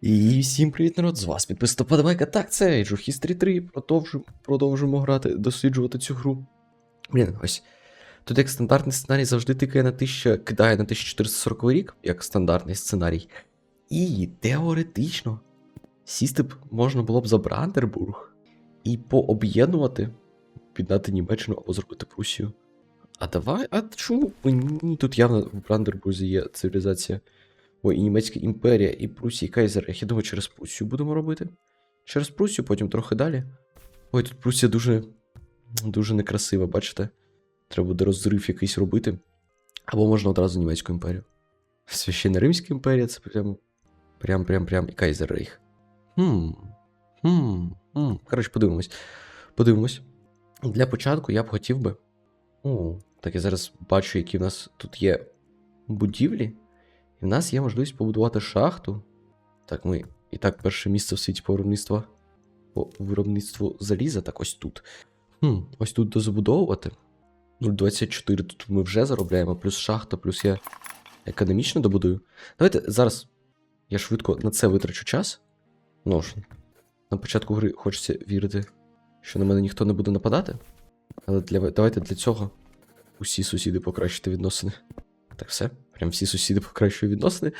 І всім привіт, народ, з вас підписано подавайка. Так, це Age of History 3. Продовжуємо, продовжуємо грати, досліджувати цю гру. Блін, ось. Тут як стандартний сценарій завжди тикає на 1000, кидає на 1440 рік, як стандартний сценарій. І теоретично сісти б можна було б за Брандербург і пооб'єднувати, піддати Німеччину або зробити Прусію. А давай, а чому? Ні, тут явно в Брандербурзі є цивілізація. Ой, і Німецька імперія, і Прусія, і Кайзеррех. Я думаю, через Прусію будемо робити. Через Прусію, потім трохи далі. Ой, тут Прусія дуже. дуже некрасива, бачите? Треба буде розрив якийсь робити. Або можна одразу Німецьку імперію. Священна Римська імперія це прям. Прям, прям, прям і Кайзеррейх. Хм. Хм. Хм. Коротше, подивимось. Подивимось. Для початку я б хотів би. О, так я зараз бачу, які в нас тут є будівлі. І в нас є можливість побудувати шахту. Так, ми і так перше місце в світі по виробництву, по виробництву заліза, так ось тут. Хм, ось тут дозабудовувати. 0,24 тут ми вже заробляємо, плюс шахта, плюс я економічно добудую. Давайте зараз я швидко на це витрачу час. Ну ж, на початку гри хочеться вірити, що на мене ніхто не буде нападати. Але для, давайте для цього усі сусіди покращити відносини. Так, все. Прям всі сусіди покращують відносини.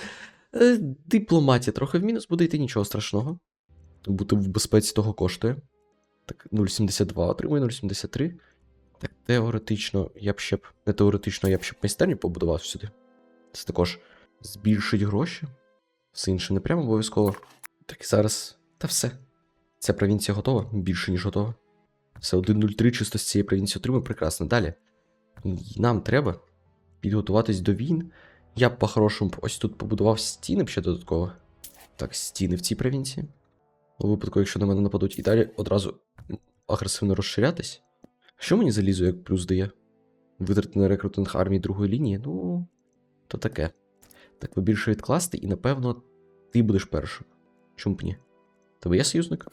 Е, дипломатія трохи в мінус буде йти нічого страшного. Бути в безпеці того коштує. Так, 0,72 отримує 0,73. Так, теоретично, я б ще б. Не теоретично, я б ще б майстерню побудував сюди. Це також збільшить гроші. Все інше не прямо обов'язково. Так, і зараз. Та все. Ця провінція готова, більше, ніж готова. Все 1.03 чисто з цієї провінції отримує прекрасно. Далі. Нам треба підготуватись до війн. Я б по-хорошому ось тут побудував стіни б ще додатково. Так, стіни в цій провінції. У випадку, якщо на мене нападуть, і далі одразу агресивно розширятись. Що мені залізо як плюс дає? Витрати на рекрутинг армії другої лінії? Ну, то таке. Так ви більше відкласти, і напевно ти будеш першим. Чому б ні? Тебе є союзник?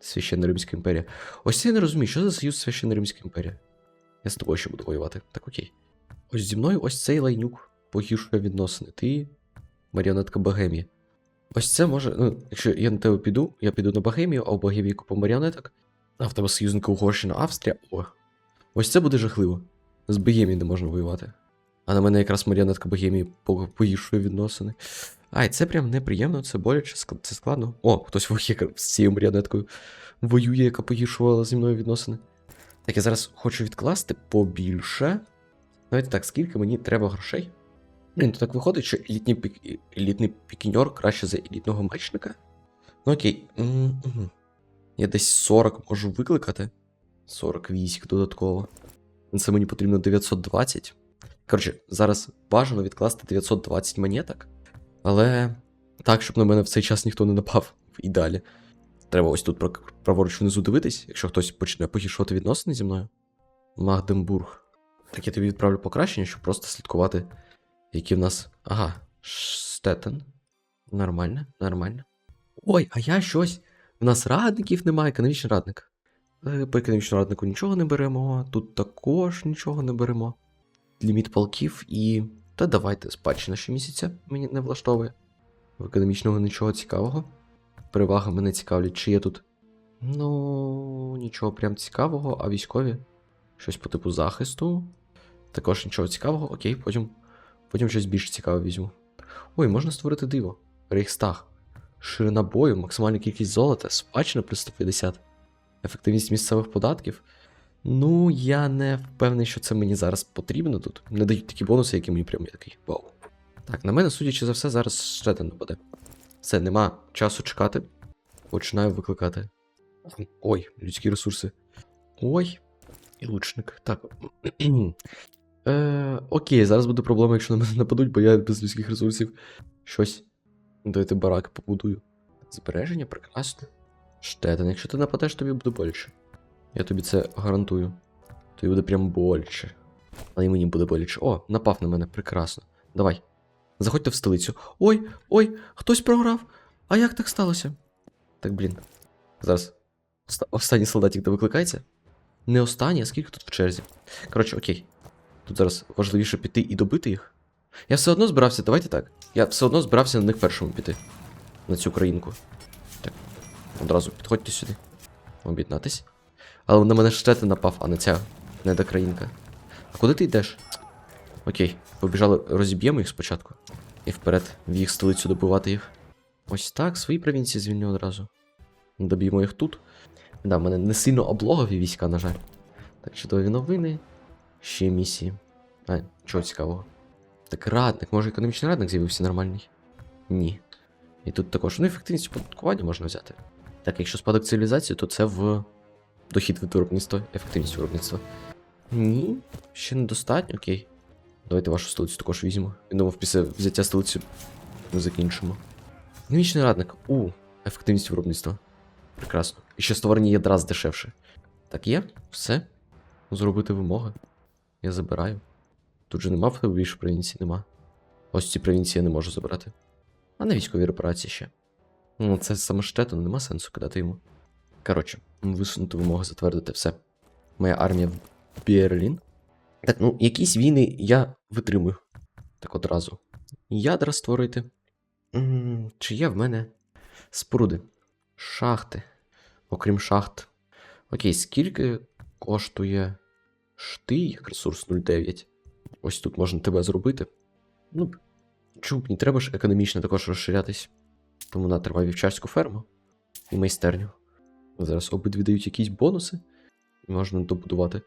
Священна Римська імперія. Ось це я не розумію, що за союз Священна Римська імперія? Я з тобою ще буду воювати. Так окей. Ось зі мною ось цей лайнюк погіршує відносини. Ти маріонетка Богемії. Ось це може. Ну, якщо я на тебе піду, я піду на Богемію, а в Богемії купу маріонеток. А в тебе союзника Угорщина, Австрія. О. Ось це буде жахливо. З Богемії не можна воювати. А на мене якраз маріонетка Богемії погіршує відносини. Ай, це прям неприємно, це боляче, це складно. О, хтось з цією маріонеткою воює, яка погіршувала зі мною відносини. Так, я зараз хочу відкласти побільше. Давайте так, скільки мені треба грошей? Блін, то так виходить, що елітний, пік... елітний пікіньор краще за елітного мечника? Ну окей. М-м-м. Я десь 40 можу викликати. 40 військ додатково. Це мені потрібно 920. Коротше, зараз бажано відкласти 920 монеток. Але так, щоб на мене в цей час ніхто не напав в ідеалі. Треба ось тут праворуч внизу дивитись, якщо хтось почне погіршувати відносини зі мною. Магденбург. Так я тобі відправлю покращення, щоб просто слідкувати, які в нас. Ага, Штетен. Нормально, нормально. Ой, а я щось. В нас радників немає, економічний радник. Е, По економічному раднику нічого не беремо. Тут також нічого не беремо. Ліміт полків і. Та давайте спадщина щомісяця мені не влаштовує. В економічного нічого цікавого. Перевага мене цікавлять, чи є тут. Ну, нічого прям цікавого, а військові. Щось по типу захисту. Також нічого цікавого, окей, потім, потім щось більш цікаве візьму. Ой, можна створити диво. Рейхстаг. Ширина бою, максимальна кількість золота, спадщина плюс 150. Ефективність місцевих податків. Ну, я не впевнений, що це мені зараз потрібно тут. Не дають такі бонуси, які мені прям такий. Вау. Так, на мене, судячи за все, зараз Штетен нападе. Все, нема часу чекати. Починаю викликати. Ой, людські ресурси. Ой, і лучник. Так. е, окей, зараз буде проблема, якщо на мене нападуть, бо я без людських ресурсів щось. Давайте барак побудую. Збереження прекрасно. Штетен, якщо ти нападеш, тобі буде боляче. Я тобі це гарантую. Тобі буде прям боляче. Але й мені буде боляче. О, напав на мене, прекрасно. Давай. Заходьте в столицю. Ой, ой, хтось програв. А як так сталося? Так, блін. Зараз. Останній солдатик де викликається? Не останній, а скільки тут в черзі? Коротше, окей. Тут зараз важливіше піти і добити їх. Я все одно збирався, давайте так. Я все одно збирався на них першому піти. на цю країнку. Так, одразу підходьте сюди. Об'єднатись. Але на мене штети напав, а не ця недокраїнка. А куди ти йдеш? Окей, побіжали, розіб'ємо їх спочатку. І вперед, в їх столицю добивати їх. Ось так, свої провінції звільню одразу. Доб'ємо їх тут. Да, в мене не сильно облогові війська, на жаль. Так, чудові новини. Ще місії. А, чого цікавого. Так, радник, може економічний радник з'явився нормальний? Ні. І тут також, ну, ефективність оподаткування можна взяти. Так, якщо спадок цивілізації, то це в дохід від виробництва, ефективність виробництва. Ні, ще недостатньо, окей. Давайте вашу столицю також візьмемо. Я думав, після взяття столиці ми закінчимо. Економічний радник. У, ефективність виробництва. Прекрасно. І ще створення ядра здешевше. Так є, все. Зробити вимоги. Я забираю. Тут же нема в тебе більше провінцій, нема. Ось ці провінції я не можу забрати. А на військові репарації ще. Ну, це самоштету, нема сенсу кидати йому. Коротше, висунути вимоги затвердити все. Моя армія в Берлін. Так, ну, якісь війни я витримую. Так одразу. Ядра створити. М, Чи є в мене споруди? Шахти. Окрім шахт. Окей, скільки коштує штий як ресурс 0,9? Ось тут можна тебе зробити. Ну, чому не треба ж економічно також розширятись. Тому на тривай вівчарську ферму і майстерню. Зараз обидві дають якісь бонуси. І можна добудувати.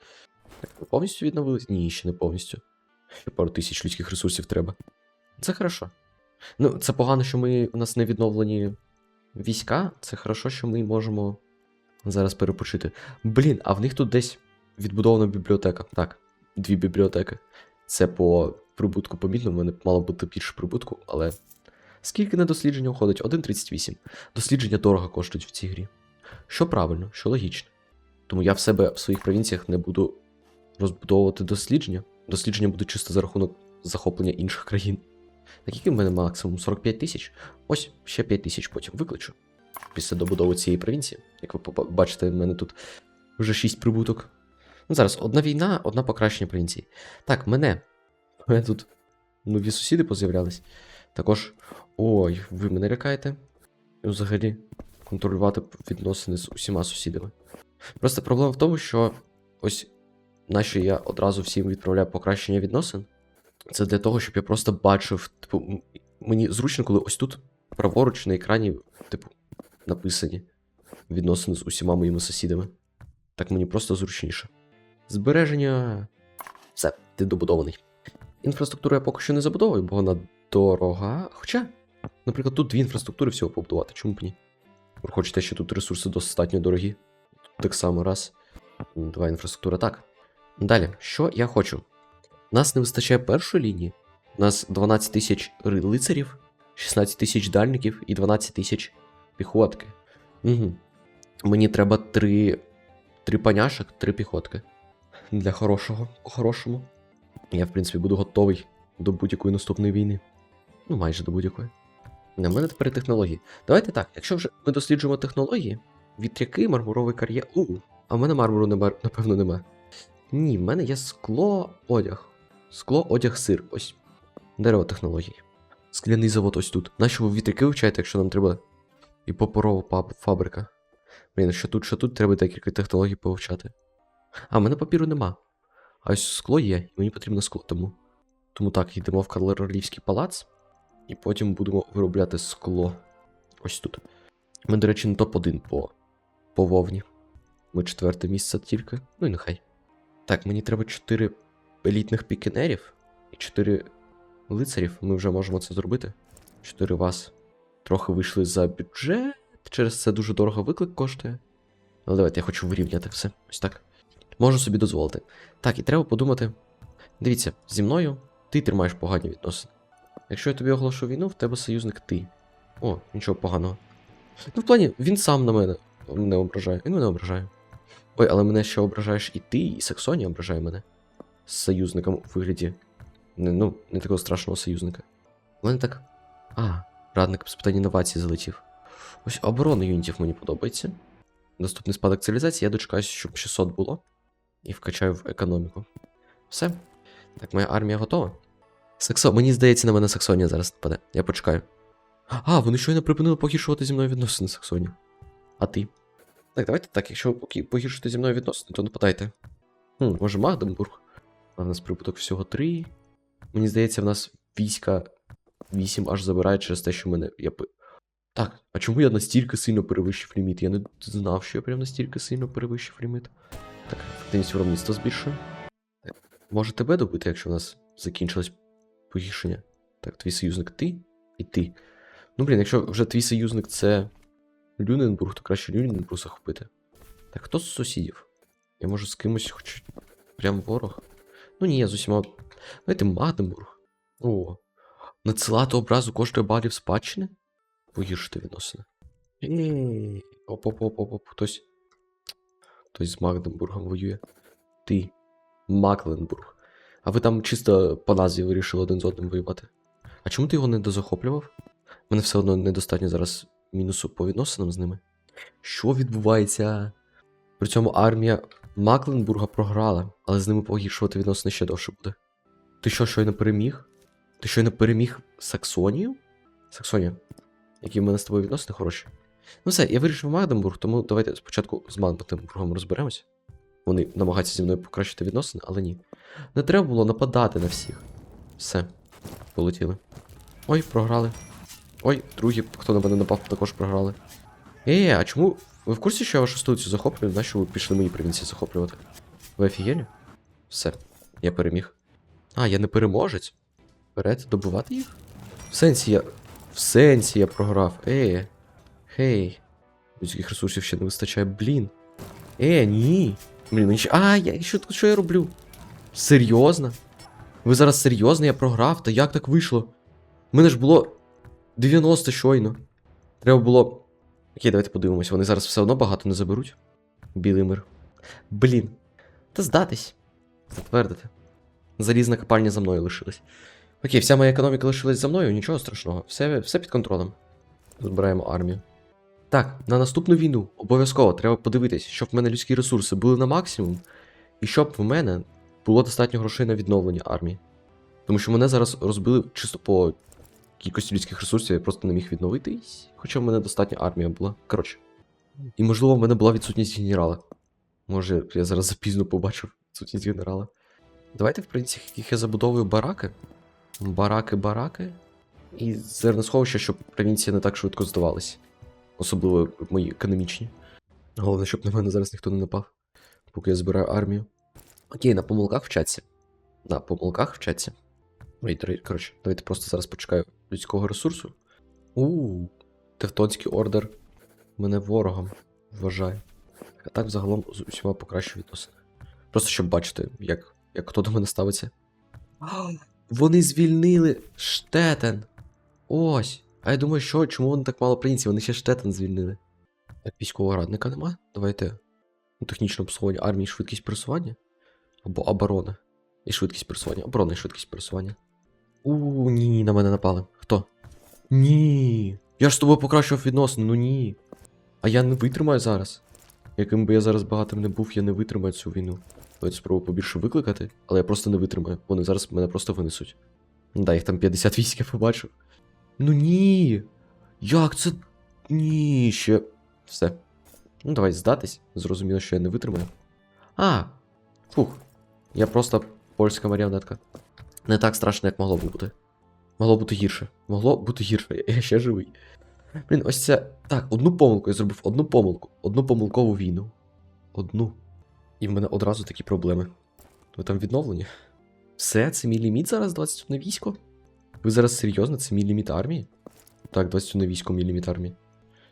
Так, ви повністю відновились? Ні, ще не повністю. Ще пару тисяч людських ресурсів треба. Це хорошо. Ну, це погано, що ми у нас не відновлені війська. Це хорошо, що ми можемо зараз перепочити. Блін, а в них тут десь відбудована бібліотека. Так, дві бібліотеки. Це по прибутку помітно, в мене мало бути більше прибутку, але. Скільки на дослідження уходить? 1,38. Дослідження дорого коштують в цій грі. Що правильно, що логічно. Тому я в себе в своїх провінціях не буду розбудовувати дослідження. Дослідження будуть чисто за рахунок захоплення інших країн. Який в мене максимум 45 тисяч? Ось ще 5 тисяч потім викличу. Після добудови цієї провінції. Як ви бачите, в мене тут вже 6 прибуток. Ну, зараз одна війна, одна покращення провінції. Так, мене. У мене тут нові сусіди поз'являлись. Також. Ой, ви мене лякаєте? Взагалі контролювати відносини з усіма сусідами. Просто проблема в тому, що ось нащо я одразу всім відправляю покращення відносин. Це для того, щоб я просто бачив. Типу, мені зручно, коли ось тут праворуч на екрані, типу, написані відносини з усіма моїми сусідами. Так мені просто зручніше. Збереження. Все, ти добудований. Інфраструктуру я поки що не забудовую, бо вона дорога. Хоча, наприклад, тут дві інфраструктури всього побудувати, чому б ні? Враховуючи те, що тут ресурси достатньо дорогі. Тут так само раз. Два інфраструктура так. Далі, що я хочу? Нас не вистачає першої лінії. У нас 12 тисяч лицарів, 16 тисяч дальників і 12 тисяч піхотки. Угу. Мені треба три, три паняшок, три піхотки. Для хорошого, по-хорошому. Я, в принципі, буду готовий до будь-якої наступної війни. Ну, майже до будь-якої. На мене тепер технології. Давайте так, якщо вже ми досліджуємо технології, вітряки, мармуровий кар'єр. У, а в мене мармуру нема, напевно, нема. Ні, в мене є скло, одяг. Скло, одяг, сир. Ось. Дерево технологій. Скляний завод ось тут. Нащо ви вітряки вивчаєте, якщо нам треба і паперова фабрика? Блін, що тут, що тут треба декілька технологій повивчати. А, в мене папіру нема. А ось скло є, і мені потрібно скло тому. Тому так, йдемо в Карлеролівський палац, і потім будемо виробляти скло. Ось тут. Ми, до речі, не топ-1 по, по вовні. Ми четверте місце тільки. Ну і нехай. Так, мені треба 4 елітних пікінерів і 4 лицарів. Ми вже можемо це зробити. 4 вас. Трохи вийшли за бюджет. Через це дуже дорого виклик коштує. Але давайте я хочу вирівняти все. Ось так. Можу собі дозволити. Так, і треба подумати. Дивіться, зі мною ти тримаєш погані відносини. Якщо я тобі оголошу війну, в тебе союзник ти. О, нічого поганого. Ну, в плані, він сам на мене не ображає. Він мене ображає. Ой, але мене ще ображаєш і ти, і Саксонія ображає мене. З союзником у вигляді. Не, ну, не такого страшного союзника. У мене так. А, радник з питань інновацій залетів. Ось оборона юнітів мені подобається. Наступний спадок цивілізації, я дочекаюся, щоб 600 було. І вкачаю в економіку. Все. Так, моя армія готова. Саксо, мені здається, на мене Саксонія зараз нападе. Я почекаю. А, вони щойно припинили погіршувати зі мною відносини, Саксоні. А ти? Так, давайте так, якщо поки- погіршити зі мною відносини, то нападайте. Хм, може Магденбург? А в нас прибуток всього 3. Мені здається, в нас війська 8 аж забирають через те, що мене. Я... Так, а чому я настільки сильно перевищив ліміт? Я не знав, що я прям настільки сильно перевищив ліміт. Так, ефективність виробництва збільшую. Так, Може тебе добити, якщо в нас закінчилось погіршення? Так, твій союзник ти і ти. Ну, блін, якщо вже твій союзник це Люненбург, то краще Люненбург захопити. Так, хто з сусідів? Я можу з кимось хоч прям ворог. Ну ні, я з усіма. Давайте Магденбург. О. Надсилати образу коштує балів спадщини? Погіршити відносини. Оп-оп-оп-оп, хтось. Хтось з Магденбургом воює. Ти. Макленбург. А ви там чисто по назві вирішили один з одним воювати. А чому ти його не дозахоплював? Мене все одно недостатньо зараз мінусу по відносинам з ними. Що відбувається? При цьому армія Макленбурга програла, але з ними погіршувати відносини ще довше буде. Ти що, щойно переміг? Ти щойно переміг Саксонію? Саксонія, які в мене з тобою відносини хороші. Ну все, я вирішив Магденбург, тому давайте спочатку з Магденбургом розберемось. Вони намагаються зі мною покращити відносини, але ні. Не треба було нападати на всіх. Все, полетіли. Ой, програли. Ой, другі, хто на мене напав, також програли. Е, а чому? Ви в курсі, що я вашу столицю захоплюю? Нащо ви пішли мої провінції захоплювати? Ви офігели? Все, я переміг. А, я не переможець. Вперед, добувати їх? В сенсі я. В сенсі я програв. Е. Хей. Людських ресурсів ще не вистачає, блін. Е, ні. Блін, мені ще. А, я що, що я роблю? Серйозно? Ви зараз серйозно, я програв? Та як так вийшло? У мене ж було 90 щойно. Треба було. Окей, давайте подивимось. Вони зараз все одно багато не заберуть. Білий мир. Блін. Та здатись. Затвердити. Залізна копальня за мною лишилась. Окей, вся моя економіка лишилась за мною, нічого страшного. Все, все під контролем. Збираємо армію. Так, на наступну війну обов'язково треба подивитись, щоб в мене людські ресурси були на максимум, і щоб в мене було достатньо грошей на відновлення армії. Тому що мене зараз розбили чисто по кількості людських ресурсів, я просто не міг відновитись, хоча в мене достатня армія була. Коротше. І можливо, в мене була відсутність генерала. Може, я зараз запізно побачив відсутність генерала. Давайте, в принципі, яких я забудовую бараки. Бараки, бараки. І зерносховища, щоб провінції не так швидко здавалися. Особливо мої економічні. Головне, щоб на мене зараз ніхто не напав, поки я збираю армію. Окей, на помилках вчаться. На помилках вчаться. Ой, коротше, давайте просто зараз почекаю людського ресурсу. У, Тевтонський ордер мене ворогом вважає. А так взагалом з усіма покращую відносини. Просто щоб бачити, як, як хто до мене ставиться. Вони звільнили Штетен. Ось. А я думаю, що чому вони так мало провінцій? Вони ще Штетен звільнили. Так, військового радника нема? Давайте. Ну, технічне обслуговування армії, швидкість пересування. Або оборона. І швидкість пересування. Оборона і швидкість пересування. У, ні, на мене напали. Хто? Ні. Я ж з тобою покращував відносини, ну ні. А я не витримаю зараз. Яким би я зараз багатим не був, я не витримаю цю війну. Давайте спробую побільше викликати, але я просто не витримаю. Вони зараз мене просто винесуть. Да, їх там 50 військ я побачив. Ну ні. Як це. Ні, ще. Все. Ну, давай здатись. Зрозуміло, що я не витримаю. А! Фух. Я просто польська маріонетка. Не так страшно, як могло б бути. Могло бути гірше. Могло бути гірше. Я ще живий. Блін, ось це. Так, одну помилку я зробив, одну помилку. Одну помилкову війну. Одну. І в мене одразу такі проблеми. Ви там відновлені? Все, це мій ліміт зараз 21 військо? Ви зараз серйозно? Це мій ліміт армії? Так, 21 військо мій ліміт армії.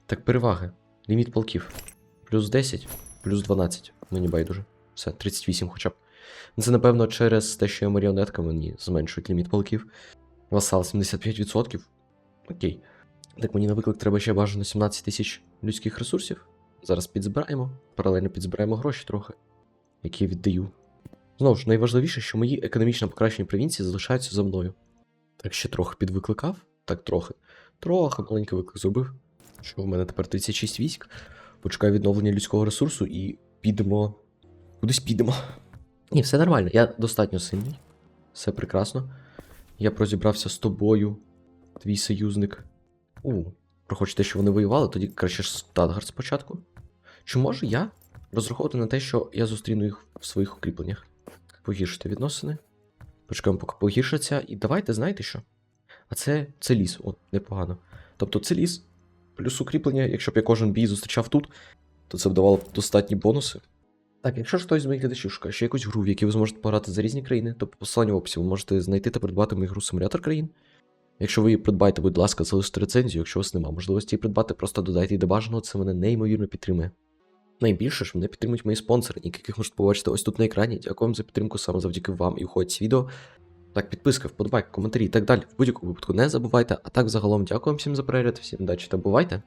Так, переваги. Ліміт полків. Плюс 10, плюс 12. Мені байдуже. Все, 38 хоча б. Ну, Це, напевно, через те, що я маріонетка, мені зменшують ліміт полків. Васал 75%. Окей. Так, мені на виклик треба ще бажано 17 тисяч людських ресурсів. Зараз підзбираємо. Паралельно підзбираємо гроші трохи, які віддаю. Знову ж, найважливіше, що мої економічно покращені провінції залишаються за мною. Так ще трохи підвикликав. Так, трохи. Трохи маленький виклик зробив. Що в мене тепер 36 військ. Почекаю відновлення людського ресурсу і підемо. Кудись підемо. Ні, все нормально, я достатньо сильний. Все прекрасно. Я прозібрався з тобою, твій союзник. У, прохочете, що вони воювали, тоді краще ж Статгард спочатку. Чи можу я розраховувати на те, що я зустріну їх в своїх укріпленнях? Погіршити відносини. Почекаємо, поки погіршаться. І давайте, знаєте що? А це, це ліс, от, непогано. Тобто це ліс, плюс укріплення, якщо б я кожен бій зустрічав тут, то це б давало б достатні бонуси. Так, якщо ж хтось з моїх глядачів шукає ще якусь гру, в якій ви зможете пограти за різні країни, то по посиланню в описі ви можете знайти та придбати мою гру симулятор країн. Якщо ви її придбаєте, будь ласка, залиште рецензію, якщо у вас немає можливості її придбати, просто додайте її до бажаного, це мене неймовірно підтримує. Найбільше ж мене підтримують мої спонсори, яких можете побачити ось тут на екрані. Дякую вам за підтримку саме завдяки вам і уходить ці відео. Так, підписка, вподобайка, коментарі і так далі. В будь-якому випадку не забувайте. А так загалом дякую всім за перегляд, всім удачі та бувайте!